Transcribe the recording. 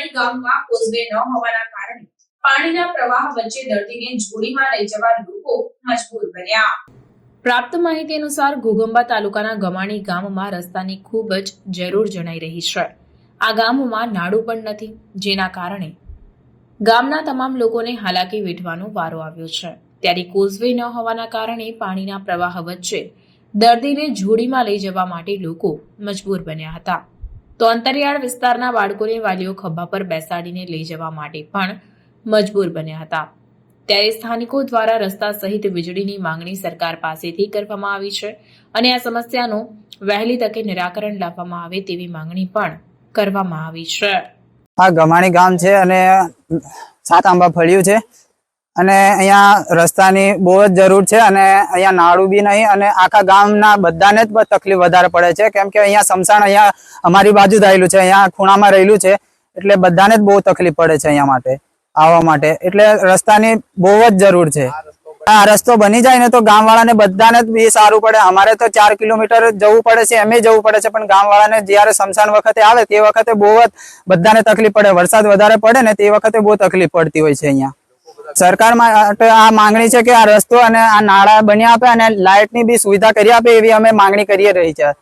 ગમાણી ગામમાં કોઝવે ન હોવાના કારણે પાણીના પ્રવાહ વચ્ચે દર્દીને જોડીમાં લઈ જવા લોકો મજબૂર બન્યા. પ્રાપ્ત માહિતી અનુસાર ઘોગંબા તાલુકાના ગમાણી ગામમાં રસ્તાની ખૂબ જ જરૂર જણાઈ રહી છે. આ ગામમાં નાડું પણ નથી, જેના કારણે ગામના તમામ લોકોને હાલાકી વેઠવાનો વારો આવ્યો છે. ત્યારે કોઝવે ન હોવાના કારણે પાણીના પ્રવાહ વચ્ચે દર્દીને જોડીમાં લઈ જવા માટે લોકો મજબૂર બન્યા હતા. તો અંતરિયાળ વિસ્તારના બાળકોને વાલીઓ ખભા પર બેસાડીને લઈ જવા માટે પણ મજબૂર બન્યા હતા. ત્યારે સ્થાનિકો દ્વારા રસ્તા સહિત વીજળીની માંગણી સરકાર પાસેથી કરવામાં આવી છે અને આ સમસ્યાનું વહેલી તકે નિરાકરણ લાવવામાં આવે તેવી માંગણી પણ કરવામાં આવી છે. આ ગમાણી ગામ છે અને સાત આંબા ફળ્યું છે. અને અહીંયા રસ્તાની બહુ જ જરૂર છે અને અહીંયા નાળું બી નહીં અને આખા ગામના બધાને જ તકલીફ વધારે પડે છે. કેમ કે અહીંયા સમસાણ અહીંયા અમારી બાજુ જ આવેલું છે. અહીંયા ખૂણામાં રહેલું છે. એટલે બધાને જ બહુ તકલીફ પડે છે અહીંયા માટે, આવવા માટે. એટલે રસ્તાની બહુ જ જરૂર છે. આ રસ્તો બની જાય ને તો ગામવાળાને બધાને બી સારું પડે. અમારે તો ચાર કિલોમીટર જવું પડે છે એમ જવું પડે છે, પણ ગામવાળાને જ્યારે સમસાન વખતે આવે તે વખતે બહુ જ બધાને તકલીફ પડે. વરસાદ વધારે પડે ને તે વખતે બહુ તકલીફ પડતી હોય છે અહીંયા. સરકાર માટે આ માંગણી છે કે આ રસ્તો અને આ નાળા બની આપે અને લાઇટની બી સુવિધા કરી આપે એવી અમે માંગણી કરી રહી છે.